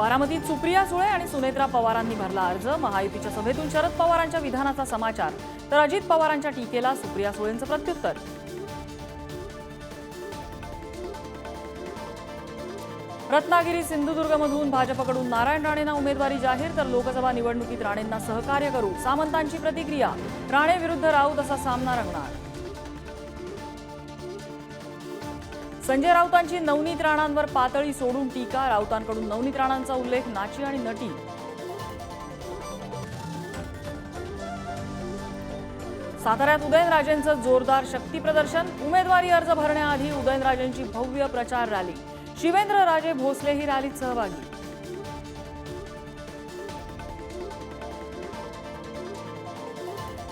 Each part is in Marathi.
बारामतीत सुप्रिया सुळे आणि सुनेत्रा पवारांनी भरला अर्ज. महायुतीच्या सभेतून शरद पवारांच्या विधानाचा समाचार. तर अजित पवारांच्या टीकेला सुप्रिया सुळेंचं प्रत्युत्तर. रत्नागिरी सिंधुदुर्गमधून भाजपकडून नारायण राणेंना उमेदवारी जाहीर तर लोकसभा निवडणुकीत राणेंना सहकार्य करू. सामंतांची प्रतिक्रिया. राणे विरुद्ध राऊत असा सामना रंगणार. संजय राऊतांची नवनीत राणांवर पातळी सोडून टीका राऊतांकडून नवनीत राणांचा उल्लेख नाची आणि नटी. साताऱ्यात उदयनराजेंचं जोरदार शक्तीप्रदर्शन उमेदवारी अर्ज भरण्याआधी उदयनराजेंची भव्य प्रचार रॅली. शिवेंद्र राजे भोसलेही रॅलीत सहभागी.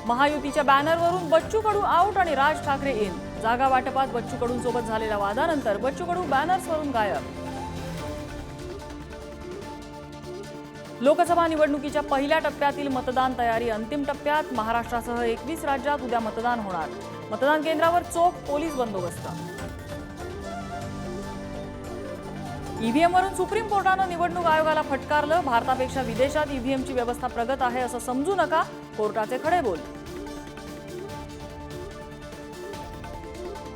महायुतीच्या बॅनरवरून बच्चू कडू आऊट आणि राज ठाकरे इन जागा वाटपात बच्चू कडूंसोबत झालेल्या वादानंतर बच्चू कडू बॅनर्सवरून गायब. लोकसभा निवडणुकीच्या पहिल्या टप्प्यातील मतदान तयारी अंतिम टप्प्यात महाराष्ट्रासह एकवीस राज्यात उद्या मतदान होणार. मतदान केंद्रावर चोख पोलीस बंदोबस्त. ईव्हीएमवरून सुप्रीम कोर्टानं निवडणूक आयोगाला फटकारलं भारतापेक्षा विदेशात ईव्हीएमची व्यवस्था प्रगत आहे असं समजू नका कोर्टाचे खडे बोल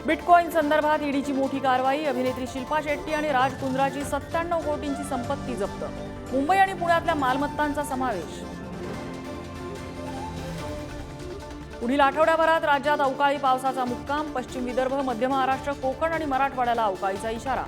बिटकॉईन संदर्भात ईडीची मोठी कारवाई अभिनेत्री शिल्पा शेट्टी आणि राज कुंद्राची सत्त्याण्णव कोटींची संपत्ती जप्त. मुंबई आणि पुण्यातल्या मालमत्तांचा समावेश. पुढील आठवड्याभरात राज्यात अवकाळी पावसाचा मुक्काम पश्चिम विदर्भ मध्य महाराष्ट्र कोकण आणि मराठवाड्याला अवकाळीचा इशारा.